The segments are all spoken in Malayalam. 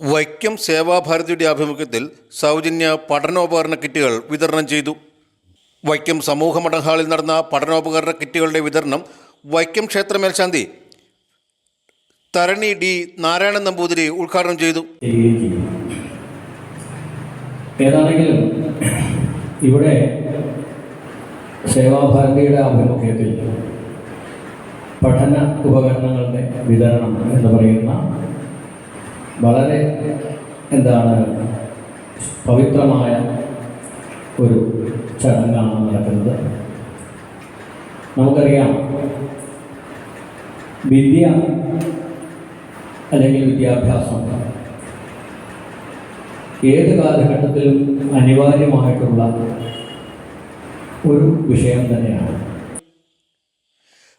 വൈക്കം സേവാഭാരതിയുടെ ആഭിമുഖ്യത്തിൽ സൗജന്യ പഠനോപകരണ കിറ്റുകൾ വിതരണം ചെയ്തു. വൈക്കം സമൂഹ നടന്ന പഠനോപകരണ കിറ്റുകളുടെ വിതരണം വൈക്കം ക്ഷേത്ര മേൽശാന്തി തരണി ഡി നാരായണൻ നമ്പൂതിരി ഉദ്ഘാടനം ചെയ്തു. ഏതാണെങ്കിലും ഇവിടെ സേവാഭാരതിയുടെ ആഭിമുഖ്യത്തിൽ പഠന ഉപകരണങ്ങളുടെ വിതരണം എന്ന് പറയുന്ന വളരെ എന്താണ് പവിത്രമായ ഒരു ചടങ്ങാണ് നടക്കുന്നത്. നമുക്കറിയാം വിദ്യ അല്ലെങ്കിൽ വിദ്യാഭ്യാസം ഏത് കാലഘട്ടത്തിലും അനിവാര്യമായിട്ടുള്ള ഒരു വിഷയം തന്നെയാണ്.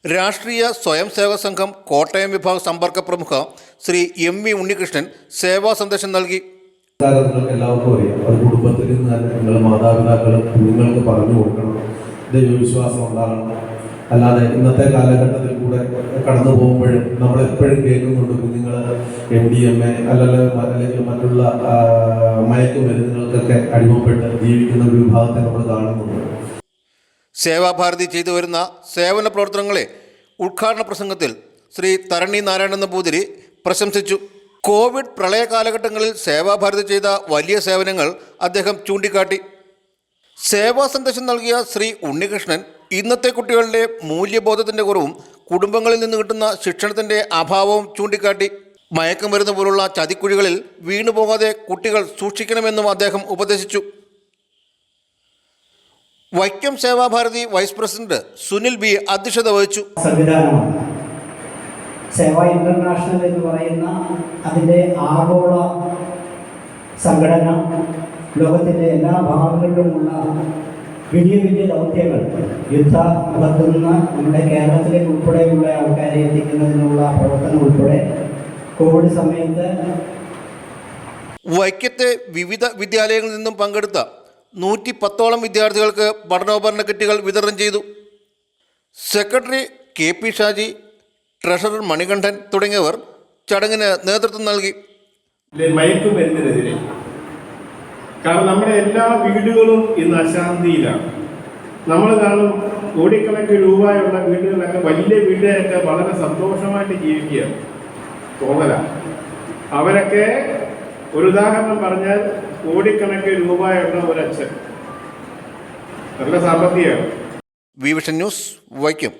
രാഷ്ട്രീയ സ്വയം സേവക സംഘം കോട്ടയം വിഭാഗ സമ്പർക്ക പ്രമുഖ ശ്രീ എം വി ഉണ്ണികൃഷ്ണൻ സേവാ സന്ദേശം നൽകി. എല്ലാവർക്കും അറിയാം. അത് കുടുംബത്തിൽ നിങ്ങൾ മാതാപിതാക്കളും കുഞ്ഞുങ്ങൾക്ക് പറഞ്ഞു കൊടുക്കണം. ദൈവവിശ്വാസം ഉണ്ടാകണം. അല്ലാതെ ഇന്നത്തെ കാലഘട്ടത്തിൽ കൂടെ കടന്നു പോകുമ്പോഴും നമ്മൾ എപ്പോഴും കേൾക്കുന്നുണ്ട് കുഞ്ഞുങ്ങൾ എം ഡി എം എ അല്ലെങ്കിൽ അല്ലെങ്കിൽ മറ്റുള്ള മയക്കുമരുന്നുകൾക്കൊക്കെ അടിമപ്പെട്ട് ജീവിക്കുന്ന ഒരു വിഭാഗത്തെ നമ്മൾ കാണുന്നുണ്ട്. സേവാഭാരതി ചെയ്തു വരുന്ന സേവന പ്രവർത്തനങ്ങളെ ഉദ്ഘാടന പ്രസംഗത്തിൽ ശ്രീ തരണി നാരായണൻ നമ്പൂതിരി പ്രശംസിച്ചു. കോവിഡ് പ്രളയ കാലഘട്ടങ്ങളിൽ സേവാഭാരതി ചെയ്ത വലിയ സേവനങ്ങൾ അദ്ദേഹം ചൂണ്ടിക്കാട്ടി. സേവാ സന്ദേശം നൽകിയ ശ്രീ ഉണ്ണികൃഷ്ണൻ ഇന്നത്തെ കുട്ടികളുടെ മൂല്യബോധത്തിന്റെ കുറവും കുടുംബങ്ങളിൽ നിന്ന് കിട്ടുന്ന ശിക്ഷണത്തിന്റെ അഭാവവും ചൂണ്ടിക്കാട്ടി. മയക്കുമരുന്ന് പോലുള്ള ചതിക്കുഴികളിൽ വീണുപോകാതെ കുട്ടികൾ സൂക്ഷിക്കണമെന്നും അദ്ദേഹം ഉപദേശിച്ചു. Vaikom Sevabharati vice president Sunil B അധ്യക്ഷത വഹിച്ചു. സംവിധാനമാണ്. സേവ ഇന്റർനാഷണൽ എന്ന് പറയുന്ന അതിന്റെ ആഗോള സംഘടന ലോകത്തിന്റെ എല്ലാ ഭാഗങ്ങളിലുമുള്ള വലിയ വലിയ ദൗത്യങ്ങൾ യുദ്ധ മുഖത്തുനിന്ന് നമ്മുടെ കേരളത്തിലേക്ക് ഉൾപ്പെടെയുള്ള ആൾക്കാരെ എത്തിക്കുന്നതിനുള്ള പ്രവർത്തനം ഉൾപ്പെടെ കോവിഡ് സമയത്ത് വൈക്കത്തെ വിവിധ വിദ്യാലയങ്ങളിൽ നിന്നും പങ്കെടുത്ത നൂറ്റി പത്തോളം വിദ്യാർത്ഥികൾക്ക് പഠനോപകരണ കിറ്റുകൾ വിതരണം ചെയ്തു. Secretary K P Shaji treasurer Manikandan തുടങ്ങിയവർ ചടങ്ങിന് നേതൃത്വം നൽകി. മയക്കുമരുന്നിനെതിരെ കാരണം നമ്മുടെ എല്ലാ വീടുകളും ഇന്ന് അശാന്തിയിലാണ്. നമ്മൾ കാണും കോടിക്കണക്കിന് രൂപയുള്ള വീടുകളൊക്കെ വലിയ വീടുകളൊക്കെ വളരെ സന്തോഷമായിട്ട് ജീവിക്കുകയാണ്. തോന്നല. അവരൊക്കെ ഒരു ഉദാഹരണം പറഞ്ഞാൽ കോടിക്കണക്കിന് രൂപയുള്ള ഒരച്ഛൻ നല്ല സാമ്പത്തികമാണ് വിഷൻ ന്യൂസ് വൈക്കം.